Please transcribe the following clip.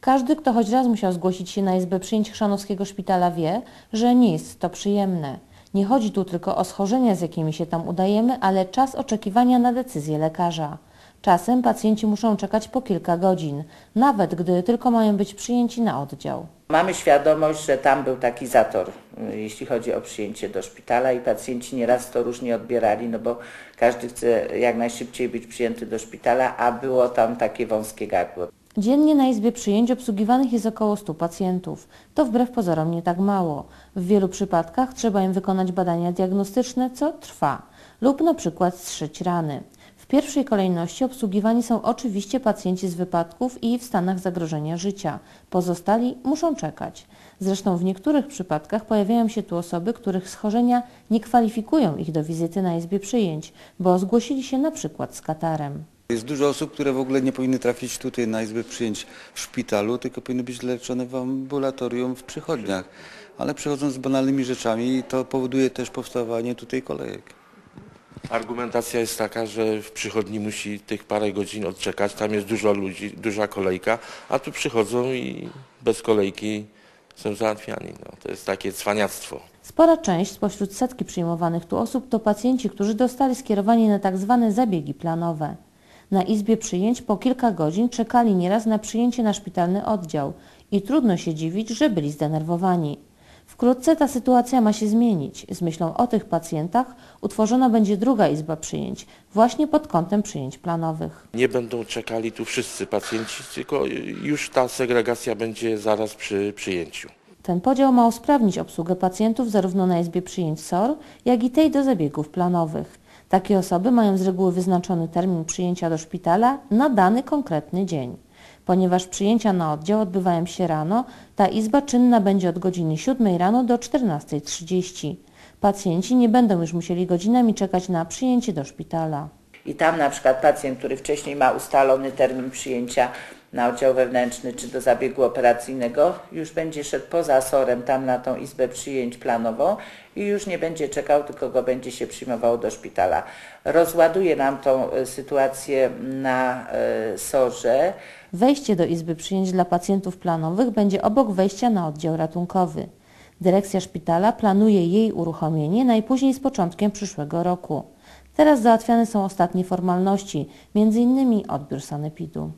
Każdy, kto choć raz musiał zgłosić się na izbę przyjęć Chrzanowskiego Szpitala wie, że nie jest to przyjemne. Nie chodzi tu tylko o schorzenia, z jakimi się tam udajemy, ale czas oczekiwania na decyzję lekarza. Czasem pacjenci muszą czekać po kilka godzin, nawet gdy tylko mają być przyjęci na oddział. Mamy świadomość, że tam był taki zator, y, jeśli chodzi o przyjęcie do szpitala i pacjenci nieraz to różnie odbierali, no bo każdy chce jak najszybciej być przyjęty do szpitala, a było tam takie wąskie gardło. Dziennie na izbie przyjęć obsługiwanych jest około 100 pacjentów. To wbrew pozorom nie tak mało. W wielu przypadkach trzeba im wykonać badania diagnostyczne, co trwa, lub na przykład zszyć rany. W pierwszej kolejności obsługiwani są oczywiście pacjenci z wypadków i w stanach zagrożenia życia. Pozostali muszą czekać. Zresztą w niektórych przypadkach pojawiają się tu osoby, których schorzenia nie kwalifikują ich do wizyty na izbie przyjęć, bo zgłosili się na przykład z katarem. Jest dużo osób, które w ogóle nie powinny trafić tutaj na izbę przyjęć w szpitalu, tylko powinny być leczone w ambulatorium w przychodniach. Ale przychodzą z banalnymi rzeczami i to powoduje też powstawanie tutaj kolejek. Argumentacja jest taka, że w przychodni musi tych parę godzin odczekać, tam jest dużo ludzi, duża kolejka, a tu przychodzą i bez kolejki są załatwiani. No, to jest takie cwaniactwo. Spora część spośród setki przyjmowanych tu osób to pacjenci, którzy dostali skierowanie na tak zwane zabiegi planowe. Na izbie przyjęć po kilka godzin czekali nieraz na przyjęcie na szpitalny oddział i trudno się dziwić, że byli zdenerwowani. Wkrótce ta sytuacja ma się zmienić. Z myślą o tych pacjentach utworzona będzie druga izba przyjęć, właśnie pod kątem przyjęć planowych. Nie będą czekali tu wszyscy pacjenci, tylko już ta segregacja będzie zaraz przy przyjęciu. Ten podział ma usprawnić obsługę pacjentów zarówno na izbie przyjęć SOR, jak i tej do zabiegów planowych. Takie osoby mają z reguły wyznaczony termin przyjęcia do szpitala na dany konkretny dzień. Ponieważ przyjęcia na oddział odbywają się rano, ta izba czynna będzie od godziny 7 rano do 14.30. Pacjenci nie będą już musieli godzinami czekać na przyjęcie do szpitala. I tam na przykład pacjent, który wcześniej ma ustalony termin przyjęcia na oddział wewnętrzny czy do zabiegu operacyjnego, już będzie szedł poza SOR-em tam na tą izbę przyjęć planową i już nie będzie czekał, tylko go będzie się przyjmowało do szpitala. Rozładuje nam tą y, sytuację na y, SOR-ze. Wejście do izby przyjęć dla pacjentów planowych będzie obok wejścia na oddział ratunkowy. Dyrekcja szpitala planuje jej uruchomienie najpóźniej z początkiem przyszłego roku. Teraz załatwiane są ostatnie formalności, m.in. odbiór sanepidu.